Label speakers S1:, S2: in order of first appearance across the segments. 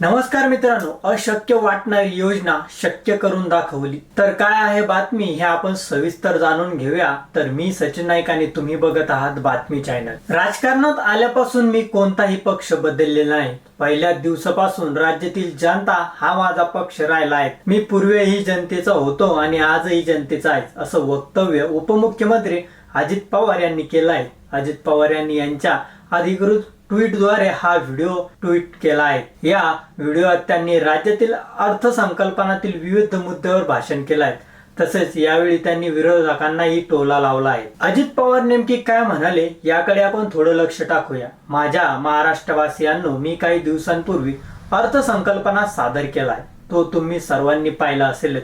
S1: नमस्कार मित्रांनो अशक्य वाटणारी योजना शक्य करून दाखवली. तर काय आहे बातमी हे आपण सविस्तर जाणून घेऊया. तर मी सचिन नाईक आणि तुम्ही बघत आहात बातमी चॅनल. राजकारणात आल्यापासून मी कोणताही पक्ष बदललेला नाही. पहिल्या दिवसापासून राज्यातील जनता हा माझा पक्ष राहिला आहे. मी पूर्वीही जनतेचा होतो आणि आजही जनतेचा आहे असं वक्तव्य उपमुख्यमंत्री अजित पवार यांनी केलं आहे. अजित पवार यांनी यांच्या अधिकृत ट्विटद्वारे हा व्हिडिओ ट्विट केला आहे या व्हिडिओत त्यांनी राज्यातील अर्थसंकल्पनातील विविध मुद्द्यावर भाषण केलं आहे तसेच यावेळी त्यांनी विरोधकांनाही टोला लावला आहे अजित पवार नेमकी काय म्हणाले याकडे आपण थोडं लक्ष टाकूया. माझ्या महाराष्ट्रवासियांनो मी काही दिवसांपूर्वी अर्थसंकल्पना सादर केलाय. तो तुम्ही सर्वांनी पाहिला असेलच.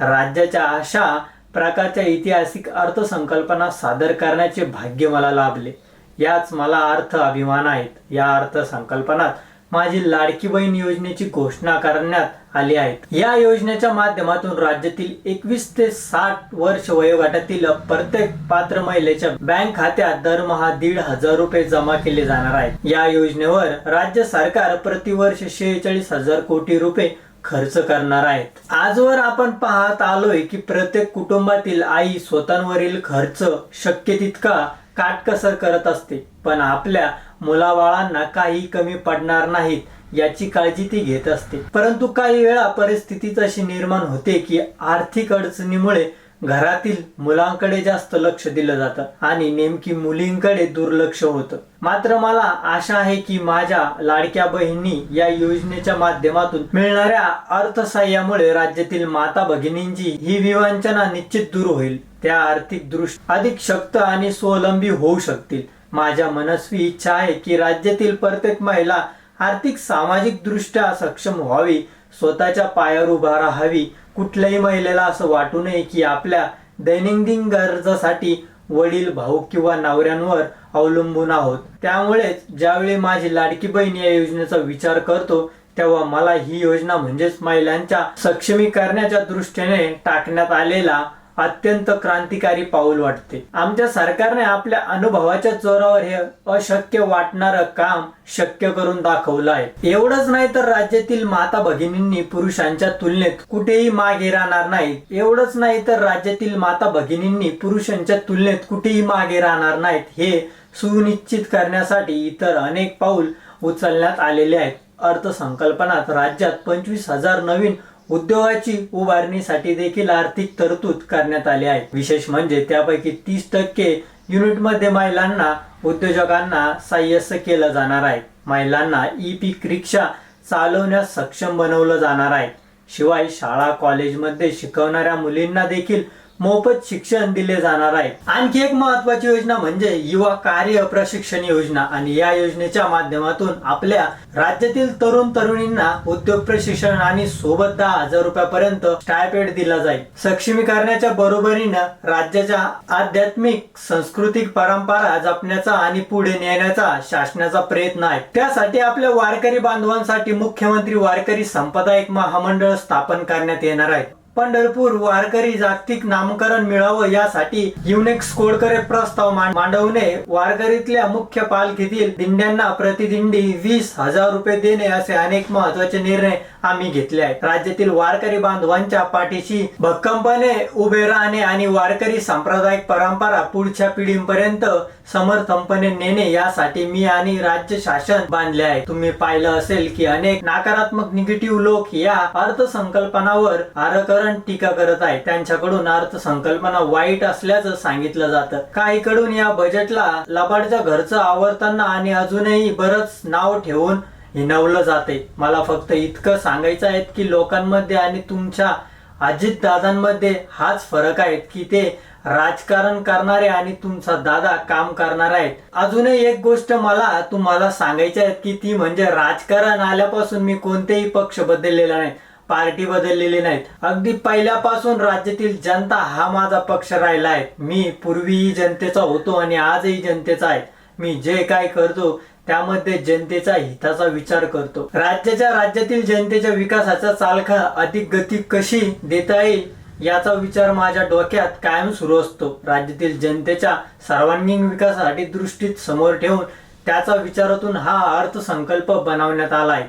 S1: राज्याच्या अशा प्रकारच्या ऐतिहासिक अर्थसंकल्पना सादर करण्याचे भाग्य मला लाभले. याच मला अर्थ अभिमान आहेत. या अर्थसंकल्पनात माझी लाडकी बहीण योजनेची घोषणा करण्यात आली आहे या योजनेच्या माध्यमातून राज्यातील एकवीस ते साठ वर्ष वयोगटातील प्रत्येक पात्र महिलेच्या बँक खात्यात दरमहा दीड हजार रुपये जमा केले जाणार आहेत. या योजनेवर राज्य सरकार प्रतिवर्ष शेहेचाळीस हजार कोटी रुपये खर्च करणार आहेत. आजवर आपण पाहत आलोय की प्रत्येक कुटुंबातील आई स्वतःवरील खर्च शक्य तितका काटकसर करत असते. पण आपल्या मुलाबाळांना काही कमी पडणार नाहीत याची काळजी ती घेत असते. परंतु काही वेळा परिस्थितीच अशी निर्माण होते की आर्थिक अडचणीमुळे घरातील मुलांकडे जास्त लक्ष दिलं जातं आणि नेमकी मुलींकडे दुर्लक्ष होतं. मात्र मला आशा आहे की माझ्या लाडक्या बहिणी या योजनेच्या माध्यमातून मिळणाऱ्या अर्थसहाय्यामुळे राज्यातील माता भगिनींची ही विवंचना निश्चित दूर होईल. त्या आर्थिक दृष्ट अधिक शक्त आणि स्वावलंबी होऊ शकतील. माझ्या मनस्वी इच्छा आहे की राज्यातील प्रत्येक महिला आर्थिक सामाजिक दृष्ट्या सक्षम व्हावी स्वतःच्या पायावर उभा राहावी कुठल्याही महिलेला असं वाटू नये की आपल्या दैनंदिन गरजासाठी वडील भाऊ किंवा नवऱ्यांवर अवलंबून आहोत. त्यामुळेच ज्यावेळी माझी लाडकी बहीण या योजनेचा विचार करतो तेव्हा मला ही योजना म्हणजेच महिलांच्या सक्षमीकरणाच्या दृष्टीने टाकण्यात आलेला अत्यंत क्रांतिकारी पाऊल वाटते. आमच्या सरकारने आपल्या अनुभवाच्या जोरावर हे अशक्य वाटणारं काम शक्य करून दाखवलं आहे. एवढंच नाही तर राज्यातील माता भगिनींनी पुरुषांच्या तुलनेत कुठेही मागे राहणार नाहीत. एवढंच नाही तर राज्यातील माता भगिनींनी पुरुषांच्या तुलनेत कुठेही मागे राहणार नाहीत. हे सुनिश्चित करण्यासाठी इतर अनेक पाऊल उचलण्यात आलेले आहेत. अर्थसंकल्पनात राज्यात पंचवीस हजार नवीन उद्योगाची उभारणीसाठी देखील आर्थिक तरतूद करण्यात आली आहे. विशेष म्हणजे त्यापैकी तीस टक्के युनिटमध्ये महिलांना उद्योजकांना साह्यस्य केलं जाणार आहे. महिलांना ई पीक रिक्षा चालवण्यास सक्षम बनवलं जाणार आहे. शिवाय शाळा कॉलेजमध्ये शिकवणाऱ्या मुलींना देखील मोफत शिक्षण दिले जाणार आहे. आणखी एक महत्वाची योजना म्हणजे युवा कार्य प्रशिक्षण योजना. आणि या योजनेच्या माध्यमातून आपल्या राज्यातील तरुण तरुणींना उद्योग प्रशिक्षण आणि सोबत दहा हजार रुपयापर्यंत स्टायपेड दिला जाईल. सक्षमीकरणाच्या बरोबरीनं राज्याच्या आध्यात्मिक सांस्कृतिक परंपरा जपण्याचा आणि पुढे नेण्याचा शासनाचा प्रयत्न आहे. त्यासाठी आपल्या वारकरी बांधवांसाठी मुख्यमंत्री वारकरी संपदायिक महामंडळ स्थापन करण्यात येणार आहे. पंढरपूर वारकरी जागतिक नामकरण मिळावं यासाठी युनेक्स कोडकरे प्रस्ताव मांडवणे. वारकरीतल्या मुख्य पालखीतील दिंड्यांना प्रतिदिंडी वीस हजार रुपये देणे असे अनेक महत्त्वाचे निर्णय आम्ही घेतले आहेत. राज्यातील वारकरी बांधवांच्या पाठीशी भक्कमपणे उभे राहणे आणि वारकरी सांप्रदायिक परंपरा पुढच्या पिढीपर्यंत समर्थनपणे नेणे यासाठी मी आणि राज्य शासन बांधले आहे. तुम्ही पाहिलं असेल की अनेक नकारात्मक निगेटिव्ह लोक या अर्थसंकल्पनावर आरकर आरकरण टीका करत आहे. त्यांच्याकडून अर्थसंकल्पना वाईट असल्याचं सांगितलं जातं. काहीकडून या बजेटला लबाडच्या घरचं आवडताना आणि अजूनही बरंच नाव ठेवून हिनवलं जाते. मला फक्त इतकं सांगायचं आहे की लोकांमध्ये आणि तुमच्या अजित दादांमध्ये हाच फरक आहे की ते राजकारण करणारे आणि तुमचा दादा काम करणार आहेत. अजूनही एक गोष्ट मला तुम्हाला सांगायची आहे की ती म्हणजे राजकारण आल्यापासून मी कोणतेही पक्ष बदललेला नाही. पार्टी बदललेली नाहीत. अगदी पहिल्यापासून राज्यातील जनता हा माझा पक्ष राहिला आहे. मी पूर्वीही जनतेचा होतो आणि आजही जनतेचा आहे. मी जे काय करतो त्यामध्ये जनतेचा हिताचा विचार करतो. राज्याच्या राज्यातील जनतेच्या विकासाचा चालखा अधिक गती कशी देता येईल याचा विचार माझ्या डोक्यात कायम सुरू असतो. राज्यातील जनतेच्या सर्वांगीण विकासासाठी दृष्टीत समोर ठेवून त्याचा विचारातून हा अर्थसंकल्प बनवण्यात आला आहे.